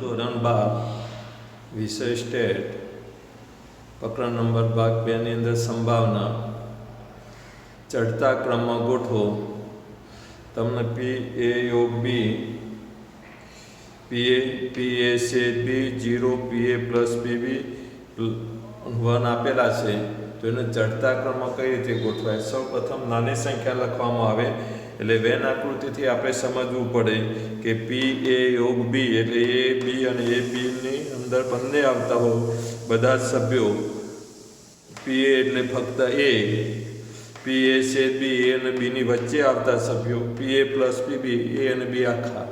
ધોરણ વિષય સ્ટેટ પ્રકરણ નંબર ભાગ બેની અંદર સંભાવના, ચડતા ક્રમમાં ગોઠવો. તમને પી એ યોગ બી પી એ પી એ સે B zero P A plus B B one આપેલા છે. તો એને ચડતા ક્રમમાં કઈ રીતે ગોઠવાય? સૌ પ્રથમ નાની સંખ્યા લખવામાં આવે. એટલે વેન આકૃતિથી આપણે સમજવું પડે કે પી એ યોગ બી એટલે એ બી અને એ બીની અંદર બંને આવતા હોય. બધા જ સભ્યો પી એ એટલે ફક્ત એ પી એ છે બી એ અને બીની વચ્ચે આવતા સભ્યો. પી એ પ્લસ પી બી એ અને બી આખા.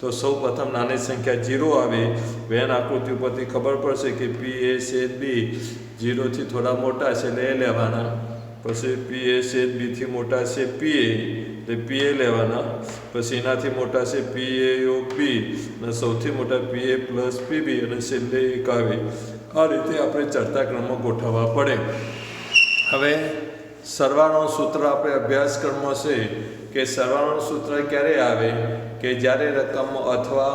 તો સૌ પ્રથમ નાની સંખ્યા જીરો આવે. વેન આકૃતિ ઉપરથી ખબર પડશે કે પી એ સેદ બી જીરોથી થોડા મોટા છે એટલે એ લેવાના. પછી પી એ સેદ બીથી મોટા છે પી એ એટલે પી એ લેવાના. પછી એનાથી મોટા છે પી એ ઓ બી અને સૌથી મોટા પી એ પ્લસ પી બી અને છેલ્લે એક આવે. આ રીતે આપણે ચડતા ક્રમમાં ગોઠવવા પડે. હવે સરવાળાનું સૂત્ર આપણે અભ્યાસક્રમમાં છે કે સરવાળાનું સૂત્ર ક્યારે આવે? કે જ્યારે રકમ અથવા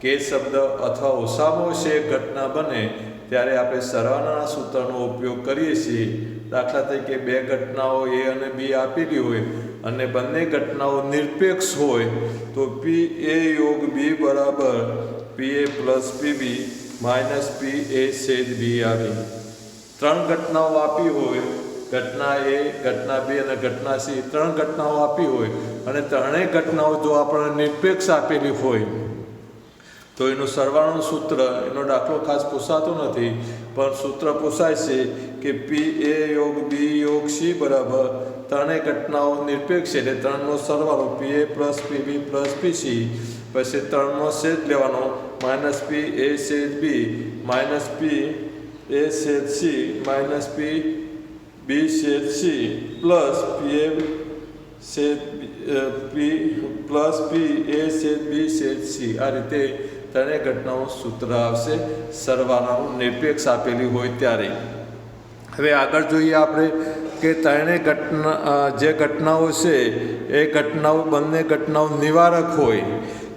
કે શબ્દ અથવા ઓછામાં ઓછી ઘટના બને, ત્યારે આપણે સરવાળાના સૂત્રનો ઉપયોગ કરીએ છીએ. દાખલા તરીકે બે ઘટનાઓ એ અને બી આપેલી હોય અને બંને ઘટનાઓ નિરપેક્ષ હોય, તો પી એ યોગ બી બરાબર પી A plus P B minus P A સેજ બી આવી. ત્રણ ઘટનાઓ આપી હોય ઘટના એ, ઘટના બી અને ઘટના સી ત્રણ ઘટનાઓ આપી હોય અને ત્રણેય ઘટનાઓ જો આપણને નિરપેક્ષ આપેલી હોય, તો એનું સરવાળાનું સૂત્ર, એનો દાખલો ખાસ પૂછાતો નથી, પણ સૂત્ર પૂછાય છે કે પી એ યોગ બી યોગ સી બરાબર, ત્રણેય ઘટનાઓ નિરપેક્ષ છે. એટલે ત્રણનો સરવાળો P A plus P B plus P C પછી ત્રણનો સેજ લેવાનો, માઇનસ પી એ સેજ બી માઇનસ પી એ સેજ સી માઇનસ પી બી સેજ સી પ્લસ પી એ સેજ પી પ્લસ પી એ સેજ બી સેજ સી આ રીતે ત્રણેય ઘટનાઓ સૂત્ર આવશે. સરવાળાનું નિરપેક્ષ આપેલી હોય ત્યારે. હવે આગળ જોઈએ આપણે કે ત્રણેય ઘટના, જે ઘટનાઓ છે, એ ઘટનાઓ બંને ઘટનાઓ નિવારક હોય.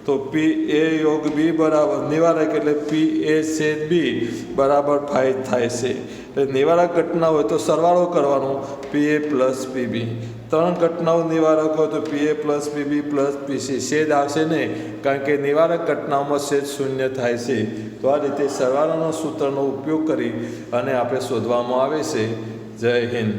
તો પી એ યોગ બી બરાબર. નિવારક એટલે પી એ છેદ બી બરાબર ફાઇવ થાય છે. એટલે નિવારક ઘટના હોય તો સરવાળો કરવાનો. પી એ પ્લસ પી બી ત્રણ ઘટનાઓ નિવારક હોય તો P A plus P B plus P C છેદ આવશે નહીં, કારણ કે નિવારક ઘટનાઓમાં છેદ શૂન્ય થાય છે. તો આ રીતે સરવાળાના સૂત્રનો ઉપયોગ કરી અને આપણે શોધવામાં આવે છે. જય હિન્દ.